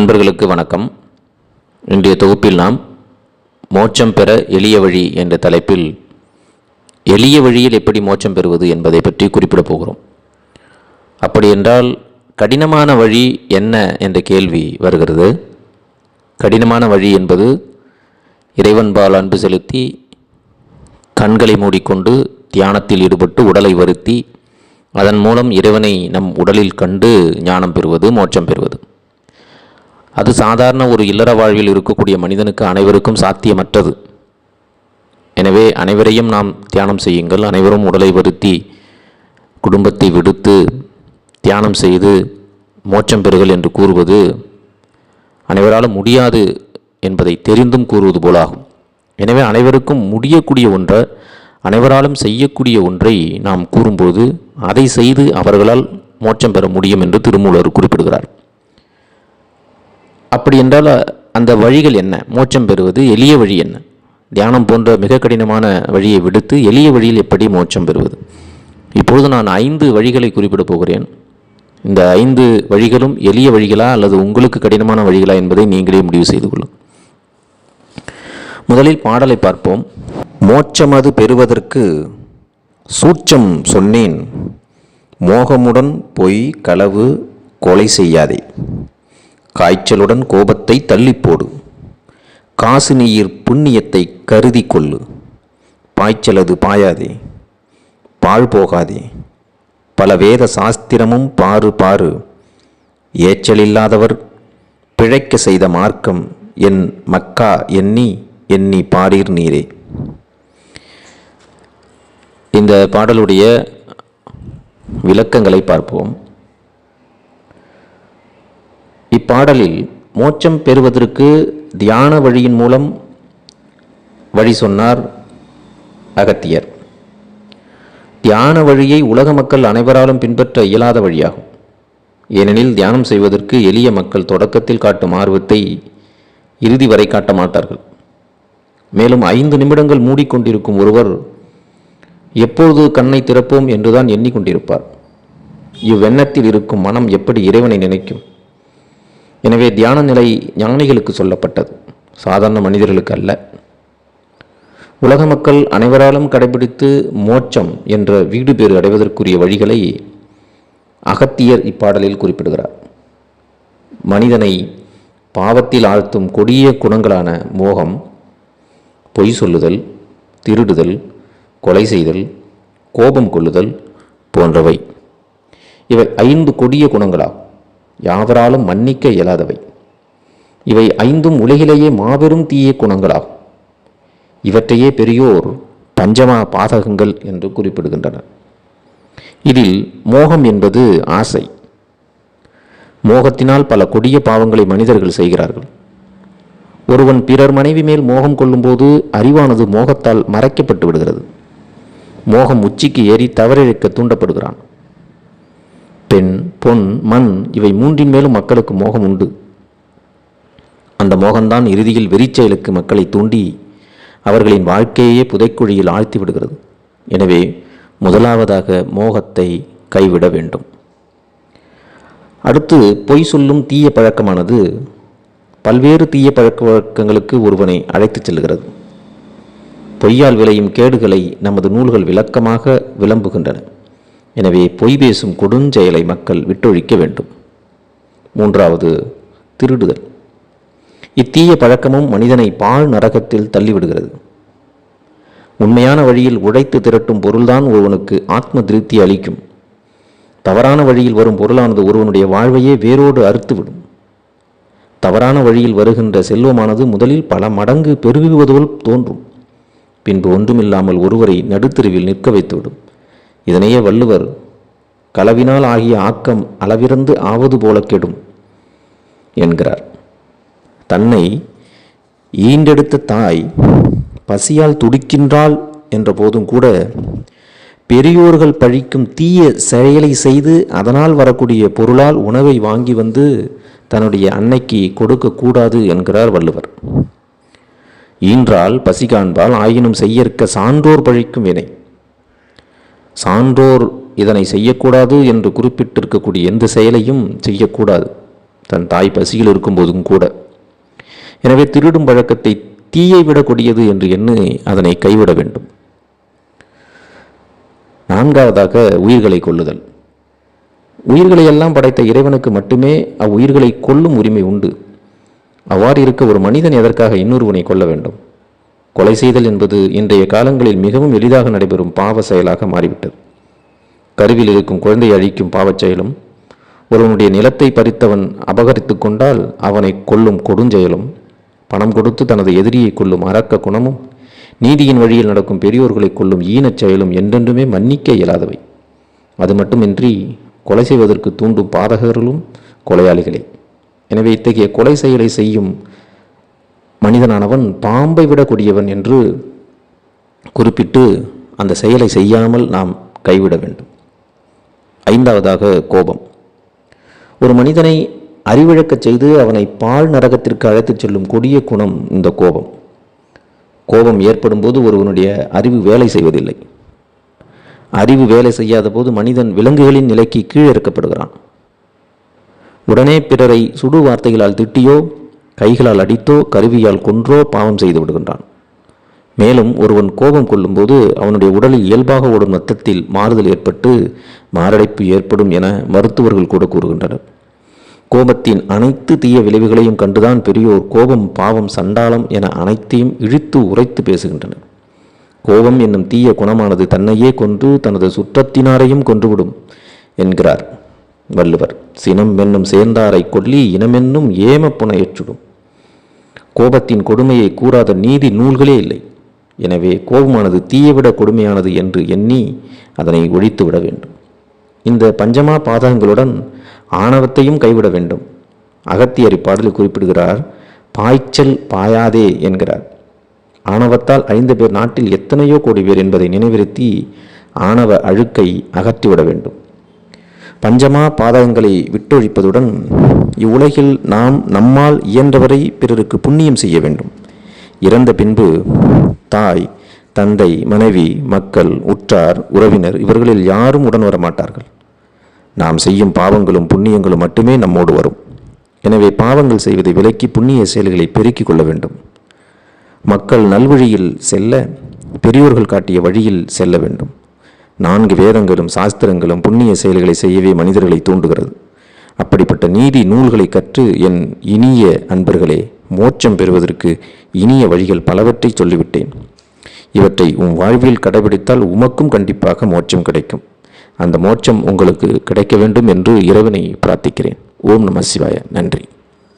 அன்பர்களுக்கு வணக்கம். இன்றைய தொகுப்பில் நாம் மோட்சம் பெற எளிய வழி என்ற தலைப்பில் எளிய வழியில் எப்படி மோட்சம் பெறுவது என்பதை பற்றி குறிப்பிடப் போகிறோம். அப்படி என்றால் கடினமான வழி என்ன என்ற கேள்வி வருகிறது. கடினமான வழி என்பது இறைவன்பால் அன்பு செலுத்தி கண்களை மூடிக்கொண்டு தியானத்தில் ஈடுபட்டு உடலை வருத்தி அதன் மூலம் இறைவனை நம் உடலில் கண்டு ஞானம் பெறுவது மோட்சம் பெறுவது. அது சாதாரண ஒரு இல்லற வாழ்வில் இருக்கக்கூடிய மனிதனுக்கு அனைவருக்கும் சாத்தியமற்றது. எனவே அனைவரையும் நாம் தியானம் செய்யுங்கள். அனைவரும் உடலை வருத்தி குடும்பத்தை விடுத்து தியானம் செய்து மோட்சம் பெறுகள் என்று கூறுவது அனைவராலும் முடியாது என்பதை தெரிந்தும் கூறுவது போலாகும். எனவே அனைவருக்கும் முடியக்கூடிய ஒன்றை அனைவராலும் செய்யக்கூடிய ஒன்றை நாம் கூறும்போது அதை செய்து அவர்களால் மோட்சம் பெற முடியும் என்று திருமூலர் குறிப்பிடுகிறார். அப்படி என்றால் அந்த வழிகள் என்ன? மோட்சம் பெறுவது எளிய வழி என்ன? தியானம் போன்ற மிக கடினமான வழியை விடுத்து எளிய வழியில் எப்படி மோட்சம் பெறுவது? இப்பொழுது நான் ஐந்து வழிகளை குறிப்பிடப் போகிறேன். இந்த ஐந்து வழிகளும் எளிய வழிகளா அல்லது உங்களுக்கு கடினமான வழிகளா என்பதை நீங்களே முடிவு செய்து கொள்ளும் முதலில் பாடலை பார்ப்போம். மோட்சமது பெறுவதற்கு சூட்சம் சொன்னேன். மோகமுடன் பொய் களவு கொலை செய்யாதே. காய்ச்சலுடன் கோபத்தை தள்ளிப்போடு. காசு நீர் புண்ணியத்தை கருதி கொள்ளு. பாய்ச்சலது பாயாதே. பாழ் போகாதே. பல வேத சாஸ்திரமும் பாரு பாரு ஏச்சலில்லாதவர் பிழைக்க செய்த மார்க்கம் என் மக்கா எண்ணி எண்ணி பாரீர் நீரே. இந்த பாடலுடைய விளக்கங்களை பார்ப்போம். இப்பாடலில் மோட்சம் பெறுவதற்கு தியான வழியின் மூலம் வழி சொன்னார் அகத்தியர். தியான வழியை உலக மக்கள் அனைவராலும் பின்பற்ற இயலாத வழியாகும். ஏனெனில் தியானம் செய்வதற்கு எளிய மக்கள் தொடக்கத்தில் காட்டும் ஆர்வத்தை இறுதி வரை காட்ட மாட்டார்கள். மேலும் ஐந்து நிமிடங்கள் மூடிக்கொண்டிருக்கும் ஒருவர் எப்பொழுது கண்ணை திறப்போம் என்றுதான் எண்ணிக்கொண்டிருப்பார். இவ்வெண்ணத்தில் இருக்கும் மனம் எப்படி இறைவனை நினைக்கும்? எனவே தியான நிலை ஞானிகளுக்கு சொல்லப்பட்டது. சாதாரண மனிதர்களுக்கு அல்ல. உலக மக்கள் அனைவராலும் கடைபிடித்து மோட்சம் என்ற வீடு பேறு அடைவதற்குரிய வழிகளை அகத்தியர் இப்பாடலில் குறிப்பிடுகிறார். மனிதனை பாவத்தில் ஆழ்த்தும் கொடிய குணங்களான மோகம் பொய் சொல்லுதல் திருடுதல் கொலை செய்தல் கோபம் கொள்ளுதல் போன்றவை. இவை ஐந்து கொடிய குணங்களாகும். யாவராலும் மன்னிக்க இயலாதவை. இவை ஐந்தும் உலகிலேயே மாபெரும் தீய குணங்களாகும். இவற்றையே பெரியோர் பஞ்சமா பாதகங்கள் என்று குறிப்பிடுகின்றனர். இதில் மோகம் என்பது ஆசை. மோகத்தினால் பல கொடிய பாவங்களை மனிதர்கள் செய்கிறார்கள். ஒருவன் பிறர் மனைவி மேல் மோகம் கொள்ளும்போது அறிவானது மோகத்தால் மறைக்கப்பட்டு விடுகிறது. மோகம் உச்சிக்கு ஏறி தவறிழைக்க தூண்டப்படுகிறான். பெண் பொன் மண் இவை மூன்றின் மேலும் மக்களுக்கு மோகம் உண்டு அந்த மோகம்தான் இறுதியில் வெறிச்செயலுக்கு மக்களை தூண்டி அவர்களின் வாழ்க்கையே புதைக்குழியில் ஆழ்த்தி விடுகிறது. எனவே முதலாவதாக மோகத்தை கைவிட வேண்டும். அடுத்து பொய் சொல்லும் தீய பழக்கமானது பல்வேறு தீய பழக்க வழக்கங்களுக்கு ஒருவனை அழைத்துச் செல்கிறது. பொய்யால் விளையும் கேடுகளை நமது நூல்கள் விளக்கமாக விளம்புகின்றன. எனவே பொய் பேசும் கொடுஞ்செயலை மக்கள் விட்டொழிக்க வேண்டும். மூன்றாவது திருடுதல். இத்தீய பழக்கமும் மனிதனை பாழ் நரகத்தில் தள்ளிவிடுகிறது. உண்மையான வழியில் உழைத்து திரட்டும் பொருள்தான் ஒருவனுக்கு ஆத்ம திருப்தி அளிக்கும். தவறான வழியில் வரும் பொருளானது ஒருவனுடைய வாழ்வையே வேரோடு அறுத்துவிடும். தவறான வழியில் வருகின்ற செல்வமானது முதலில் பல மடங்கு பெருகுவதுபோல் தோன்றும். பின்பு ஒன்றுமில்லாமல் ஒருவரை நடுத்தெருவில் நிற்க வைத்துவிடும். இதனையே வள்ளுவர் களவினால் ஆகிய ஆக்கம் அளவிறந்து ஆவது போல கெடும் என்கிறார். தன்னை ஈண்டெடுத்த தாய் பசியால் துடிக்கின்றாள் என்ற போதும் கூட பெரியோர்கள் பழிக்கும் தீய செயலை செய்து அதனால் வரக்கூடிய பொருளால் உணவை வாங்கி வந்து தன்னுடைய அன்னைக்கு கொடுக்கக்கூடாது என்கிறார் வள்ளுவர். ஈன்றால் பசி காண்பால் ஆயினும் செய்யற்க சான்றோர் பழிக்கும் வினை. சான்றோர் இதனை செய்யக்கூடாது என்று குறிப்பிட்டிருக்கக்கூடிய எந்த செயலையும் செய்யக்கூடாது. தன் தாய் பசியில் இருக்கும்போதும் கூட. எனவே திருடும் பழக்கத்தை தீயை விட கொடியது என்று எண்ணி அதனை கைவிட வேண்டும். நான்காவதாக உயிர்களை கொள்ளுதல் உயிர்களை எல்லாம் படைத்த இறைவனுக்கு மட்டுமே அவ்வுயிர்களை கொல்லும் உரிமை உண்டு. அவ்வாறு இருக்க ஒரு மனிதன் எதற்காக இன்னொருவனை கொல்ல வேண்டும்? கொலை செய்தல் என்பது இன்றைய காலங்களில் மிகவும் எளிதாக நடைபெறும் பாவ செயலாக மாறிவிட்டது. கருவில் இருக்கும் குழந்தையை அழிக்கும் பாவச் செயலும் ஒருவனுடைய நிலத்தை பறித்தவன் அபகரித்து கொண்டால் அவனை கொல்லும் கொடுஞ்செயலும் பணம் கொடுத்து தனது எதிரியை கொல்லும் அரக்க குணமும் நீதியின் வழியில் நடக்கும் பெரியோர்களை கொல்லும் ஈனச் செயலும் என்றென்றுமே மன்னிக்க இயலாதவை. அது மட்டுமின்றி கொலை செய்வதற்கு தூண்டும் பாதகர்களும் கொலையாளிகளே. எனவே இத்தகைய கொலை செயலை செய்யும் மனிதனானவன் பாம்பை விட கொடியவன் என்று குறிப்பிட்டு அந்த செயலை செய்யாமல் நாம் கைவிட வேண்டும். ஐந்தாவதாக கோபம். ஒரு மனிதனை அறிவிழக்கச் செய்து அவனை பால் நரகத்திற்கு அழைத்துச் செல்லும் கொடிய குணம் இந்த கோபம். கோபம் ஏற்படும் போது ஒருவனுடைய அறிவு வேலை செய்வதில்லை. அறிவு வேலை செய்யாத போது மனிதன் விலங்குகளின் நிலைக்கு கீழிறக்கப்படுகிறான் உடனே பிறரை சுடு வார்த்தைகளால் திட்டியோ கைகளால் அடித்தோ கருவியால் கொன்றோ பாவம் செய்து விடுகின்றான். மேலும் ஒருவன் கோபம் கொள்ளும்போது அவனுடைய உடலில் இயல்பாக ஓடும் ரத்தத்தில் மாறுதல் ஏற்பட்டு மாரடைப்பு ஏற்படும் என மருத்துவர்கள் கூட கூறுகின்றனர். கோபத்தின் அனைத்து தீய விளைவுகளையும் கண்டுதான் பெரியோர் கோபம் பாவம் சண்டாளம் என அனைத்தையும் இழித்து உரைத்து பேசுகின்றனர். கோபம் என்னும் தீய குணமானது தன்னையே கொன்று தனது சுற்றத்தினாரையும் கொன்றுவிடும் என்கிறார் வள்ளுவர். சினம் என்னும் சேர்ந்தாரை கொல்லி இனமென்னும் ஏமப்புன ஏற்றுடும் கோபத்தின் கொடுமையை கூறாத நீதி நூல்களே இல்லை. எனவே கோபமானது தீயவிட கொடுமையானது என்று எண்ணி அதனை ஒழித்து விட வேண்டும். இந்த பஞ்சமா பாதகங்களுடன் ஆணவத்தையும் கைவிட வேண்டும். அகத்தியர் பாடலில் குறிப்பிடுகிறார் பாய்ச்சல் பாயாதே என்கிறார். ஆணவத்தால் ஐந்து பேர் நாட்டில் எத்தனையோ கோடி பேர் என்பதை நினைவிருத்தி ஆணவ அழுக்கை அகற்றிவிட வேண்டும். பஞ்சமா பாதகங்களை விட்டொழிப்பதுடன் இவ்வுலகில் நாம் நம்மால் இயன்றவரை பிறருக்கு புண்ணியம் செய்ய வேண்டும். இறந்த பின்பு தாய் தந்தை மனைவி மக்கள் உற்றார் உறவினர் இவர்களில் யாரும் உடன் வர மாட்டார்கள் நாம் செய்யும் பாவங்களும் புண்ணியங்களும் மட்டுமே நம்மோடு வரும். எனவே பாவங்கள் செய்வதை விலக்கி புண்ணிய செயல்களை பெருக்கிக் கொள்ள வேண்டும். மக்கள் நல்வழியில் செல்ல பெரியோர்கள் காட்டிய வழியில் செல்ல வேண்டும். நான்கு வேதங்களும் சாஸ்திரங்களும் புண்ணிய செயல்களை செய்யவே மனிதர்களை தூண்டுகிறது. அப்படிப்பட்ட நீதி நூல்களை கற்று என் இனிய அன்பர்களே மோட்சம் பெறுவதற்கு இனிய வழிகள் பலவற்றை சொல்லிவிட்டேன். இவற்றை உன் வாழ்வில் கடைபிடித்தால் உமக்கும் கண்டிப்பாக மோட்சம் கிடைக்கும். அந்த மோட்சம் உங்களுக்கு கிடைக்க வேண்டும் என்று இறைவனை பிரார்த்திக்கிறேன். ஓம் நம சிவாய. நன்றி.